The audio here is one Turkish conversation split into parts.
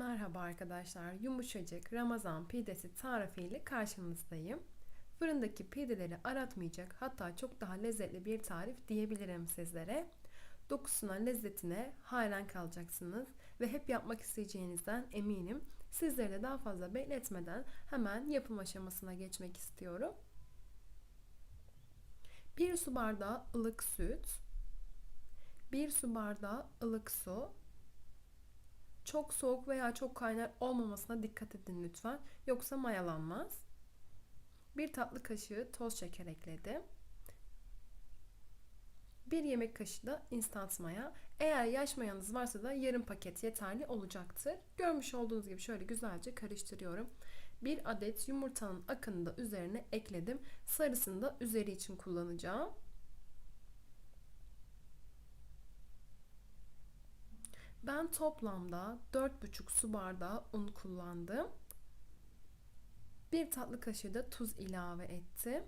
Merhaba arkadaşlar. Yumuşacık Ramazan pidesi tarifiyle karşınızdayım. Fırındaki pideleri aratmayacak hatta çok daha lezzetli bir tarif diyebilirim sizlere. Dokusuna, lezzetine hayran kalacaksınız ve hep yapmak isteyeceğinizden eminim. Sizleri de daha fazla bekletmeden hemen yapım aşamasına geçmek istiyorum. 1 su bardağı ılık süt, 1 su bardağı ılık su, çok soğuk veya çok kaynar olmamasına dikkat edin lütfen. Yoksa mayalanmaz. Bir tatlı kaşığı toz şeker ekledim. Bir yemek kaşığı da instant maya. Eğer yaş mayanız varsa da yarım paket yeterli olacaktır. Görmüş olduğunuz gibi şöyle güzelce karıştırıyorum. Bir adet yumurtanın akını da üzerine ekledim. Sarısını da üzeri için kullanacağım. Ben toplamda 4,5 su bardağı un kullandım. Bir tatlı kaşığı da tuz ilave ettim.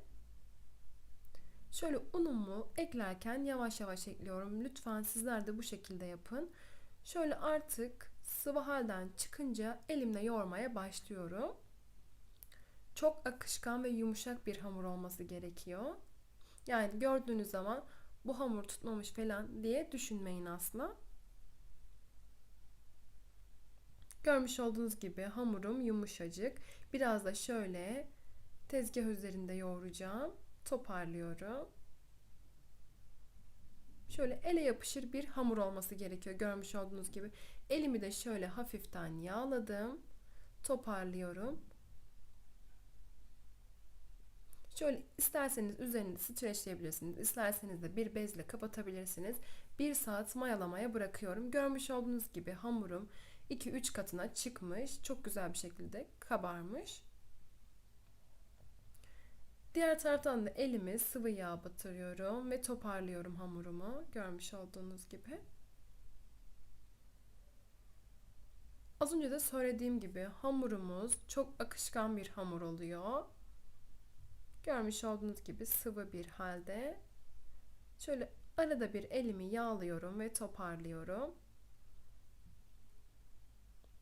Şöyle unumu eklerken yavaş yavaş ekliyorum. Lütfen sizler de bu şekilde yapın. Şöyle artık sıvı halden çıkınca elimle yoğurmaya başlıyorum. Çok akışkan ve yumuşak bir hamur olması gerekiyor. Yani gördüğünüz zaman bu hamur tutmamış falan diye düşünmeyin asla. Görmüş olduğunuz gibi hamurum yumuşacık. Biraz da şöyle tezgah üzerinde yoğuracağım. Toparlıyorum. Şöyle ele yapışır bir hamur olması gerekiyor. Görmüş olduğunuz gibi. Elimi de şöyle hafiften yağladım. Toparlıyorum. Şöyle isterseniz üzerini streçleyebilirsiniz. İsterseniz de bir bezle kapatabilirsiniz. Bir saat mayalamaya bırakıyorum. Görmüş olduğunuz gibi hamurum 2-3 katına çıkmış. Çok güzel bir şekilde kabarmış. Diğer taraftan da elimi sıvı yağ batırıyorum ve toparlıyorum hamurumu. Görmüş olduğunuz gibi. Az önce de söylediğim gibi hamurumuz çok akışkan bir hamur oluyor. Görmüş olduğunuz gibi sıvı bir halde. Şöyle arada bir elimi yağlıyorum ve toparlıyorum.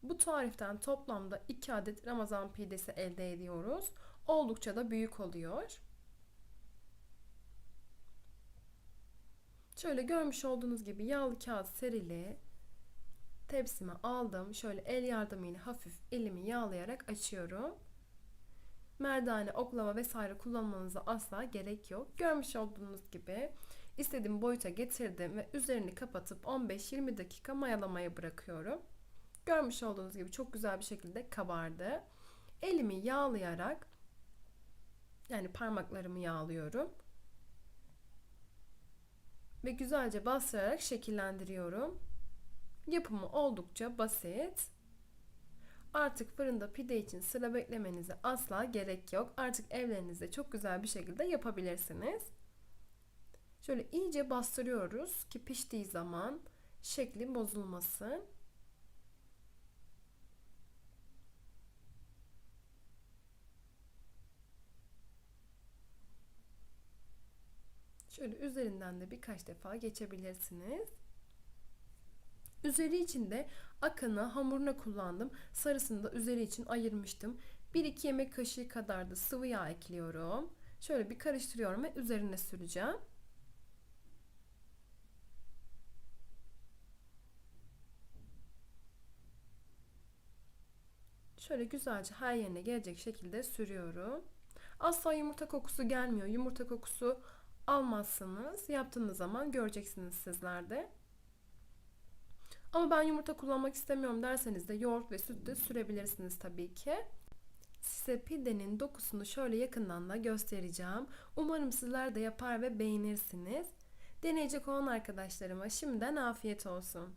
Bu tariften toplamda 2 adet Ramazan pidesi elde ediyoruz. Oldukça da büyük oluyor. Şöyle görmüş olduğunuz gibi yağlı kağıt serili tepsime aldım. Şöyle el yardımıyla hafif elimi yağlayarak açıyorum. Merdane, oklava vesaire kullanmanıza asla gerek yok. Görmüş olduğunuz gibi istediğim boyuta getirdim ve üzerini kapatıp 15-20 dakika mayalamaya bırakıyorum. Görmüş olduğunuz gibi çok güzel bir şekilde kabardı. Elimi yağlayarak yani parmaklarımı yağlıyorum. Ve güzelce bastırarak şekillendiriyorum. Yapımı oldukça basit. Artık fırında pide için sıra beklemenize asla gerek yok. Artık evlerinizde çok güzel bir şekilde yapabilirsiniz. Şöyle iyice bastırıyoruz ki piştiği zaman şekli bozulmasın. Şöyle üzerinden de birkaç defa geçebilirsiniz. Üzeri için de akını hamuruna kullandım. Sarısını da üzeri için ayırmıştım. 1-2 yemek kaşığı kadar da sıvı yağ ekliyorum. Şöyle bir karıştırıyorum ve üzerine süreceğim. Şöyle güzelce her yerine gelecek şekilde sürüyorum. Asla yumurta kokusu gelmiyor. Yumurta kokusu almazsınız. Yaptığınız zaman göreceksiniz sizler de. Ama ben yumurta kullanmak istemiyorum derseniz de yoğurt ve süt de sürebilirsiniz tabii ki. Size pidenin dokusunu şöyle yakından da göstereceğim. Umarım sizler de yapar ve beğenirsiniz. Deneyecek olan arkadaşlarıma şimdiden afiyet olsun.